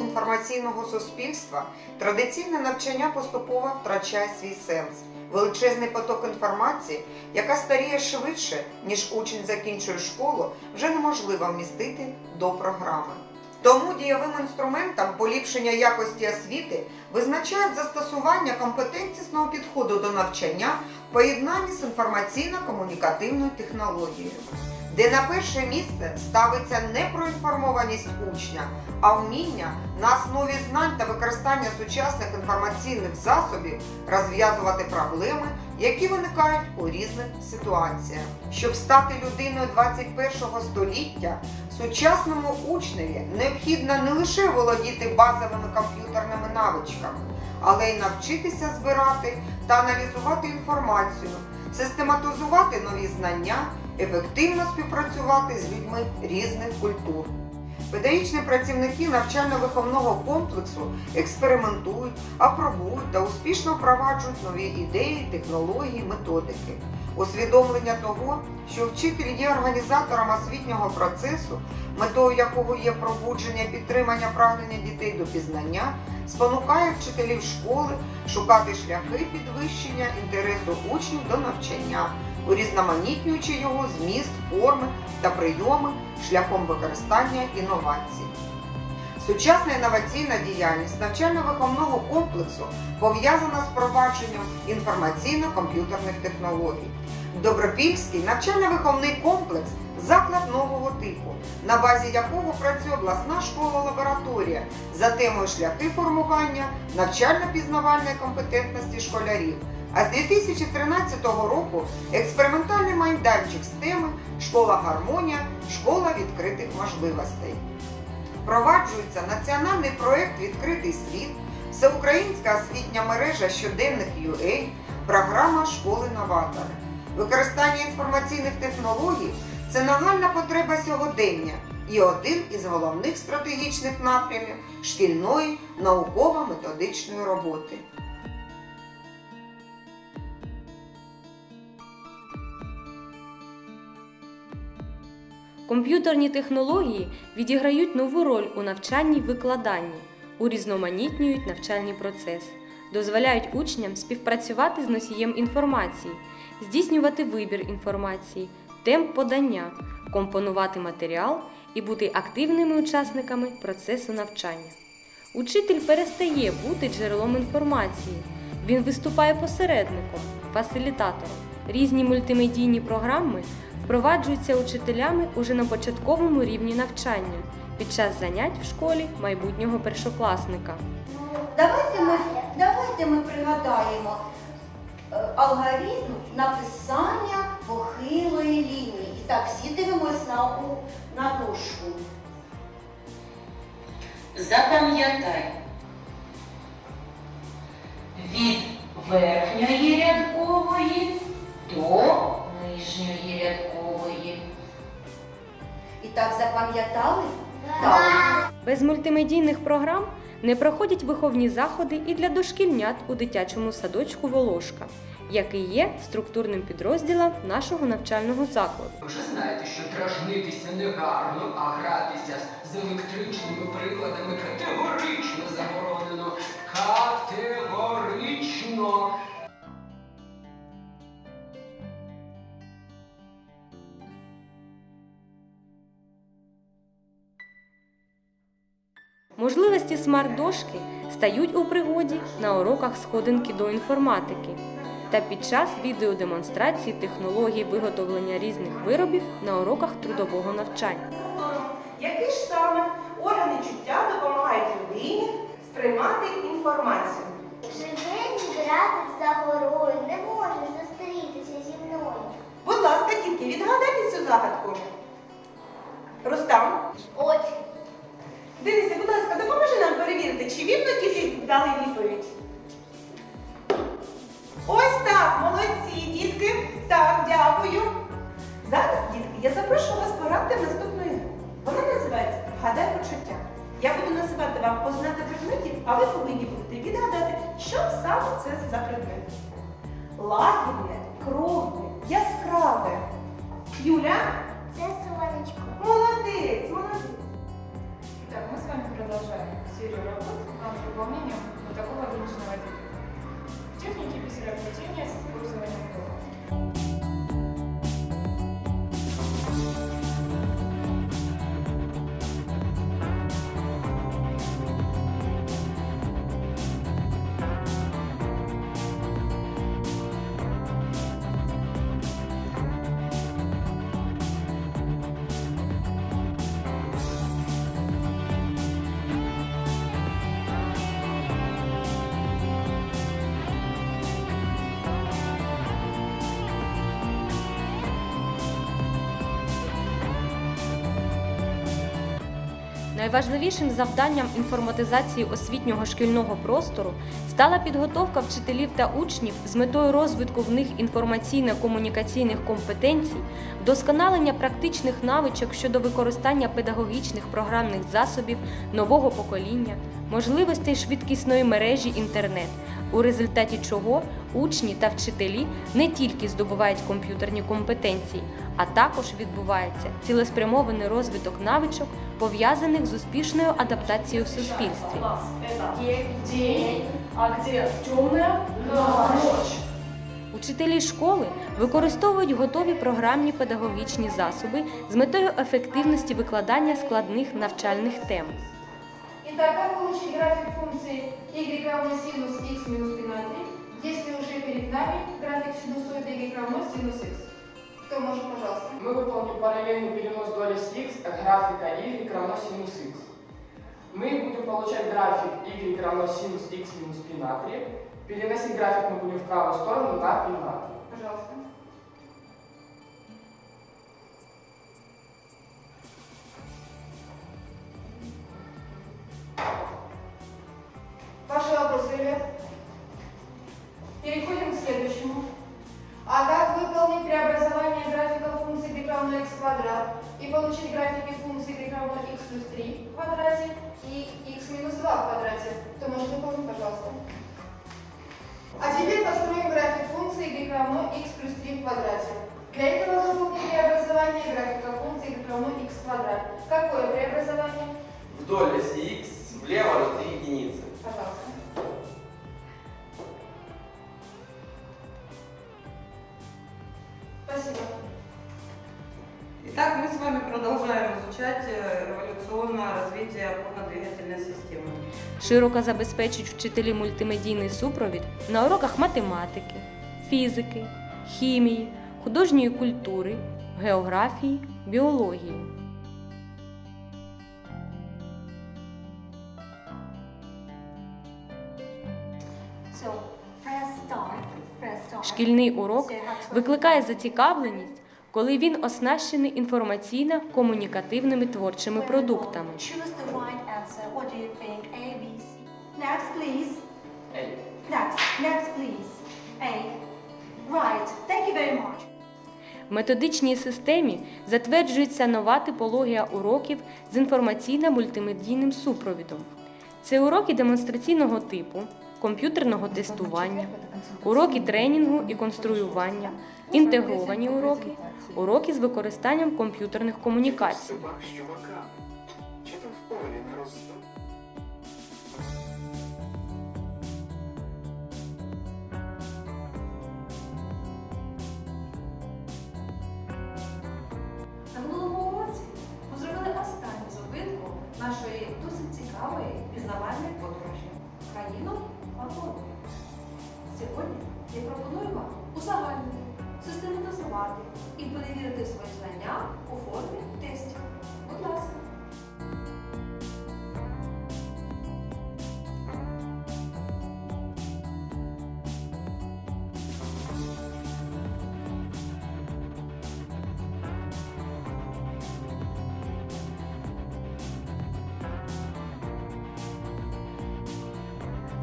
інформаційного суспільства традиційне навчання поступово втрачає свій сенс. Величезний поток інформації, яка старіє швидше, ніж учень закінчує школу, вже неможливо вмістити до програми. Тому дієвим інструментом поліпшення якості освіти визначають застосування компетентнісного підходу до навчання в поєднанні з інформаційно-комунікативною технологією, де на перше місце ставиться не проінформованість учня, а вміння на основі знань та використання сучасних інформаційних засобів розв'язувати проблеми, які виникають у різних ситуаціях. Щоб стати людиною 21 століття, сучасному учневі необхідно не лише володіти базовими комп'ютерними навичками, але й навчитися збирати та аналізувати інформацію, систематизувати нові знання, ефективно співпрацювати з людьми різних культур. Педагогічні працівники навчально-виховного комплексу експериментують, апробують та успішно впроваджують нові ідеї, технології, методики. Усвідомлення того, що вчитель є організатором освітнього процесу, метою якого є пробудження підтримання прагнення дітей до пізнання, спонукає вчителів школи шукати шляхи підвищення інтересу учнів до навчання, урізноманітнюючи його зміст, форми та прийоми шляхом використання інновацій. Сучасна інноваційна діяльність навчально-виховного комплексу пов'язана з впровадженням інформаційно-комп'ютерних технологій. Добропільський навчально-виховний комплекс заклад нового типу, на базі якого працює обласна школа-лабораторія за темою шляхи формування навчально-пізнавальної компетентності школярів. А з 2013 року експериментальний майданчик з теми Школа гармонія, школа відкритих можливостей. Впроваджується національний проєкт Відкритий світ, всеукраїнська освітня мережа щоденних UA, програма Школи новатори. Використання інформаційних технологій це нагальна потреба сьогодення і один із головних стратегічних напрямів шкільної науково-методичної роботи. Комп'ютерні технології відіграють нову роль у навчанні викладанні, урізноманітнюють навчальний процес, дозволяють учням співпрацювати з носієм інформації, здійснювати вибір інформації, темп подання, компонувати матеріал і бути активними учасниками процесу навчання. Учитель перестає бути джерелом інформації. Він виступає посередником, фасилітатором. Різні мультимедійні програми впроваджуються учителями уже на початковому рівні навчання під час занять в школі майбутнього першокласника. Давайте ми, давайте ми пригадаємо е, алгоритм написання похилої лінії. І так, всі дивимось на, на дошку. Запам'ятай. Від верхньої рядкової до нижньої рядкової. І так запам'ятали? Так. Без мультимедійних програм не проходять виховні заходи і для дошкільнят у дитячому садочку Волошка, який є структурним підрозділом нашого навчального закладу. Ви вже знаєте, що дражнитися не гарно, а гратися з електричними приладами Можливості смарт-дошки стають у пригоді на уроках сходинки до інформатики та під час відеодемонстрації технологій виготовлення різних виробів на уроках трудового навчання. Які ж саме органи чуття допомагають людині сприймати інформацію? Кругле, яскраве. Юля, Це сонечко. молодець, молодець. Так, мы с вами продолжаем серию работ над выполнением вот такого одиночного дела. Техники писаря с использованием дома. Найважливішим завданням інформатизації освітнього шкільного простору стала підготовка вчителів та учнів з метою розвитку в них інформаційно-комунікаційних компетенцій, вдосконалення практичних навичок щодо використання педагогічних програмних засобів нового покоління, можливостей швидкісної мережі інтернет, у результаті чого учні та вчителі не тільки здобувають комп'ютерні компетенції, а також відбувається цілеспрямований розвиток навичок, пов'язаних з успішною адаптацією в суспільстві. Учителі школи використовують готові програмні педагогічні засоби з метою ефективності викладання складних навчальних тем. Итак, как получить график функции y равно синус x минус π на 3, если уже перед нами график синусоида y синус x? Кто может, пожалуйста? Мы выполним параллельный перенос доли с x графика y равно синус x. Мы будем получать график y равно синус x минус π на 3. Переносить график мы будем в правую сторону на π на 3. Пожалуйста. Квадрат и получить графики функции y равно x плюс 3 в квадрате и x минус 2 в квадрате? Кто может выполнить, пожалуйста? А теперь построим график функции y равно x плюс 3 в квадрате. Для этого выполним преобразование графика функции y равно x квадрат. Какое преобразование? Вдоль оси x влево на 3 единицы. Пожалуйста. Итак, мы с вами продолжаем изучать э, революционное развитие опорно-двигательной системы. Широко забезпечують вчителі мультимедійний супровід на уроках математики, фізики, хімії, художньої культури, географії, біології. So, press start. Press start. Шкільний урок викликає зацікавленість, коли він оснащений інформаційно-комунікативними творчими продуктами. Next, please. A. Next. Next, please. A. Right. Thank you very much. В методичній системі затверджується нова типологія уроків з інформаційно-мультимедійним супровідом. Це уроки демонстраційного типу, комп'ютерного тестування, уроки тренінгу і конструювання, інтегровані уроки, уроки з використанням комп'ютерних комунікацій.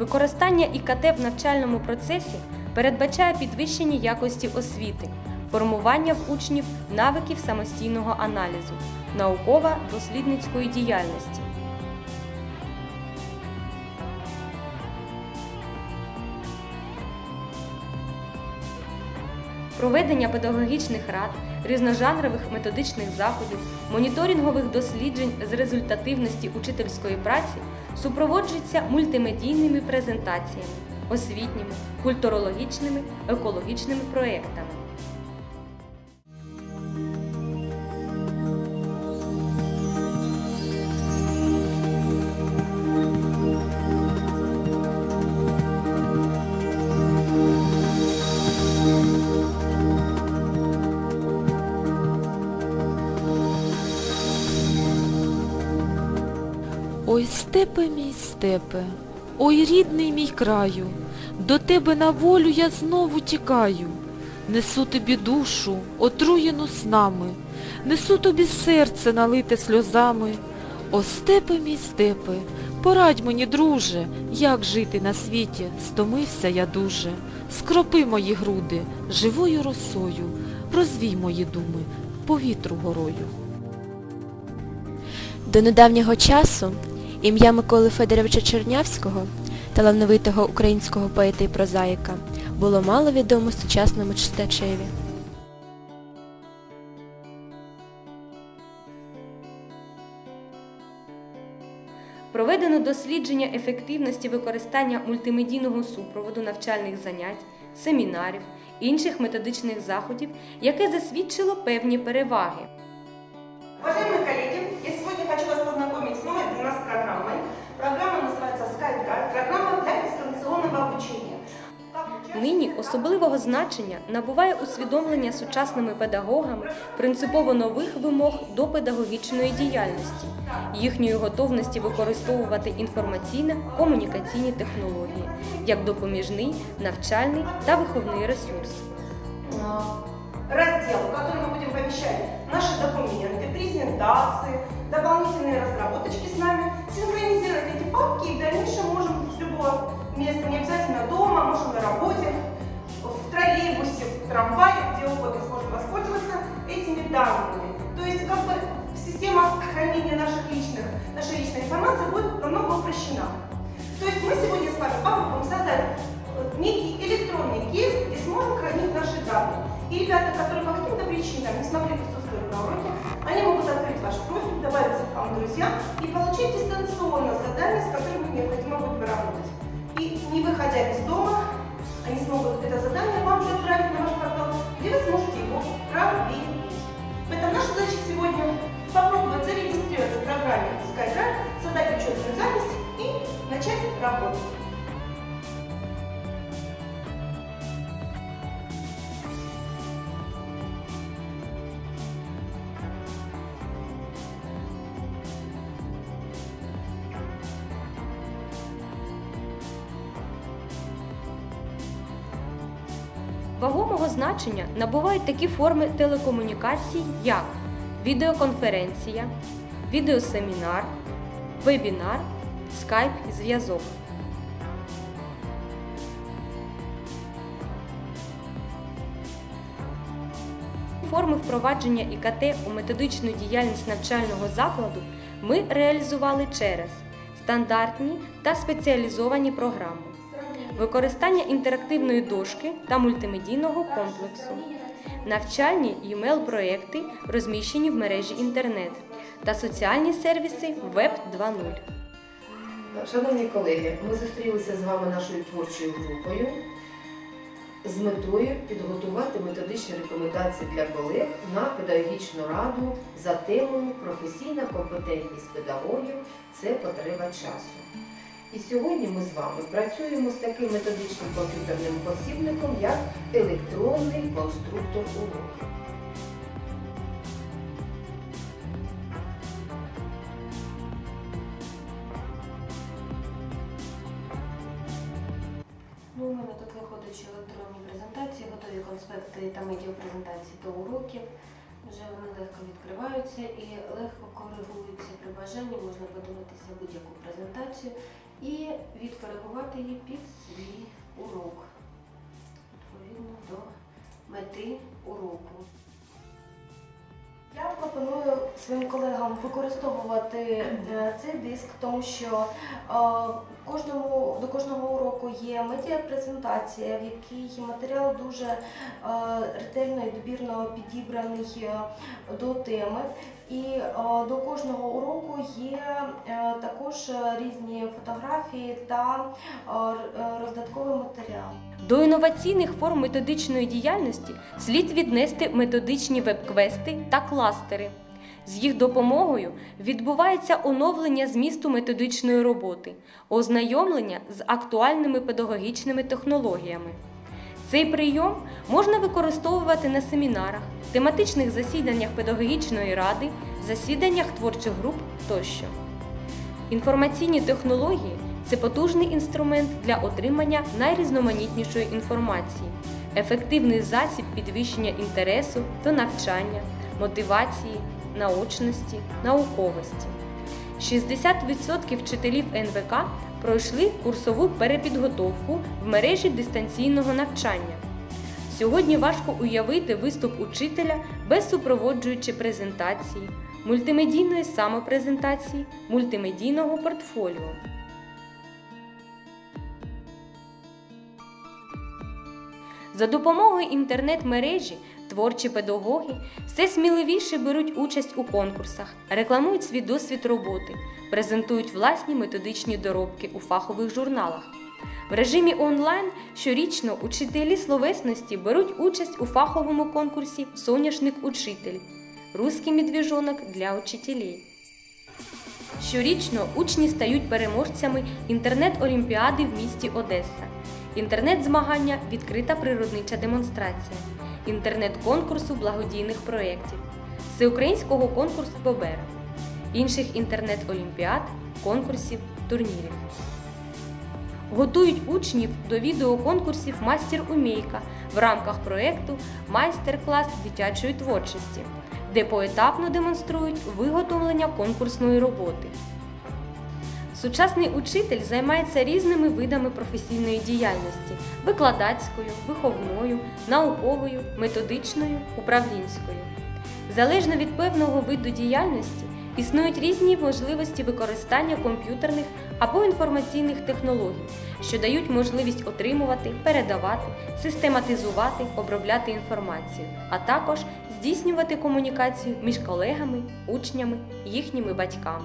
Використання ІКТ в навчальному процесі передбачає підвищення якості освіти, формування в учнів навиків самостійного аналізу, науково-дослідницької діяльності. Проведення педагогічних рад, різножанрових методичних заходів, моніторингових досліджень з результативності учительської праці супроводжується мультимедійними презентаціями, освітніми, культурологічними, екологічними проєктами. Ой, степе мій степе, ой, рідний мій краю, до тебе на волю я знову тікаю. Несу тобі душу, отруєну снами, несу тобі серце налите сльозами. О, степе мій степе, порадь мені, друже, як жити на світі, стомився я дуже. Скропи мої груди живою росою, розвій мої думи повітру горою. До недавнього часу ім'я Миколи Федоровича Чернявського, талановитого українського поета і прозаїка, було мало відомо сучасному читачеві. Проведено дослідження ефективності використання мультимедійного супроводу навчальних занять, семінарів, інших методичних заходів, яке засвідчило певні переваги. Уважаемые коллеги, Нині особливого значення набуває усвідомлення сучасними педагогами принципово нових вимог до педагогічної діяльності, їхньої готовності використовувати інформаційно-комунікаційні технології як допоміжний, навчальний та виховний ресурс. Раздел, в который мы будем помещать наши документы, презентации, дополнительные разработочки с нами, синхронизировать эти папки и в дальнейшем можем с любого места, не обязательно дома, можем на работе, в троллейбусе, в трамвае, где угодно сможем воспользоваться этими данными. То есть как бы система хранения наших личных, нашей личной информации будет намного упрощена. То есть мы сегодня с вами попробуем создать э, некий электронный кейс, где сможем хранить наши данные. И ребята, которые по каким-то причинам не смогли присутствовать на уроке, они могут открыть ваш профиль, добавиться к вам друзья и получить дистанционно задания, с которыми необходимо будет поработать. Выходя из дома, они смогут это задание вам же отправить на ваш портал, где вы сможете его проверить. Поэтому наша задача сегодня попробовать зарегистрироваться в программе SkyDrive, Вагомого значення набувають такі форми телекомунікацій, як відеоконференція, відеосемінар, вебінар, скайп і зв'язок. Форми впровадження ІКТ у методичну діяльність навчального закладу ми реалізували через стандартні та спеціалізовані програми, використання інтерактивної дошки та мультимедійного комплексу, навчальні e проекти розміщені в мережі інтернет та соціальні сервіси Web 2.0. Шановні колеги, ми зустрілися з вами нашою творчою групою з метою підготувати методичні рекомендації для колег на педагогічну раду за темою професійна компетентність педагогів це потреба часу. І сьогодні ми з вами працюємо з таким методичним комп'ютерним посібником, як електронний конструктор уроків. Ну, у мене тут виходить електронні презентації, готові конспекти та медіапрезентації до уроків. Вже вони легко відкриваються і легко коригуються при бажанні. Можна подивитися будь-яку презентацію і відкоригувати її під свій урок, відповідно до мети уроку. Я пропоную своїм колегам використовувати е, цей диск, тому що е, кожному, до кожного уроку є медіапрезентація, в якій матеріал дуже е, ретельно і добірно підібраний е, до теми. І е, до кожного уроку є також різні фотографії та е, роздатковий матеріал. До інноваційних форм методичної діяльності слід віднести методичні веб-квести та кластери. З їх допомогою відбувається оновлення змісту методичної роботи, ознайомлення з актуальними педагогічними технологіями. Цей прийом можна використовувати на семінарах, тематичних засіданнях педагогічної ради, засіданнях творчих груп тощо. Інформаційні технології це потужний інструмент для отримання найрізноманітнішої інформації, ефективний засіб підвищення інтересу до навчання, мотивації, наочності, науковості. 60% вчителів НВК пройшли курсову перепідготовку в мережі дистанційного навчання. Сьогодні важко уявити виступ учителя без супроводжуючої презентації, мультимедійної самопрезентації, мультимедійного портфоліо. За допомогою інтернет-мережі творчі педагоги все сміливіше беруть участь у конкурсах, рекламують свій досвід роботи, презентують власні методичні доробки у фахових журналах. В режимі онлайн щорічно учителі словесності беруть участь у фаховому конкурсі Соняшник Учитель Руський медвіжонок для учителей. Щорічно учні стають переможцями інтернет-олімпіади в місті Одеса, інтернет-змагання Відкрита природнича демонстрація, інтернет-конкурсу благодійних проєктів, всеукраїнського конкурсу Бобер, інших інтернет-олімпіад, конкурсів, турнірів. Готують учнів до відеоконкурсів Мастер Умійка в рамках проєкту Майстер-клас дитячої творчості, де поетапно демонструють виготовлення конкурсної роботи. Сучасний учитель займається різними видами професійної діяльності викладацькою, виховною, науковою, методичною, управлінською. Залежно від певного виду діяльності існують різні можливості використання комп'ютерних або інформаційних технологій, що дають можливість отримувати, передавати, систематизувати, обробляти інформацію, а також здійснювати комунікацію між колегами, учнями, їхніми батьками.